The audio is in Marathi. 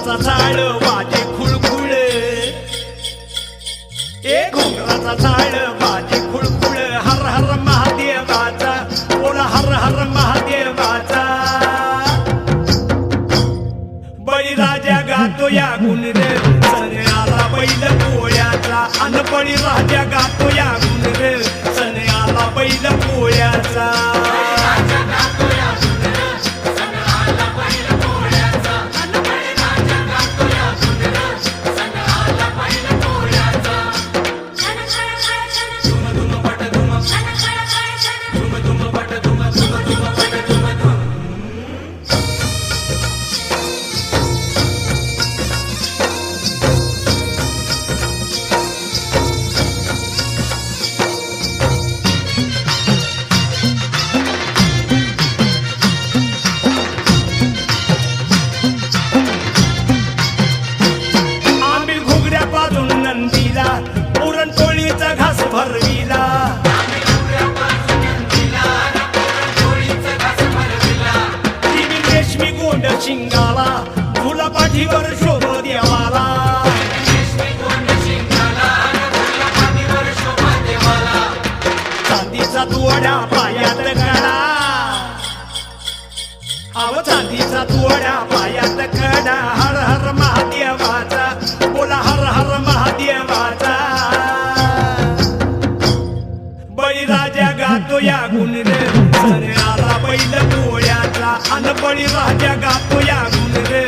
डोंगराचा झाड माझे खुळखुळ. ए घोंगराचा झाड माझे खुळखुळ. हर हर महादेवाचा बोला हर हर महादेवाचा. बळीराजा गातो या गुण रे सन्याला बैल पोळ्याचा. अन बळीराजा गातो या गुण रे सन्याला बैल पोळ्याचा. शिंगाला तुला पाठीवर शोभ देवाला. चांदीचा तुवड्या पायात कडा अव चांदीचा तुवड्या पायात कडा हर हर महादेवाचा बोला हर हर महादेवाचा. बळीराजा गातो या गुण रे आला बैल पोळ्याचा अन परिवार जगा पुया गुण रे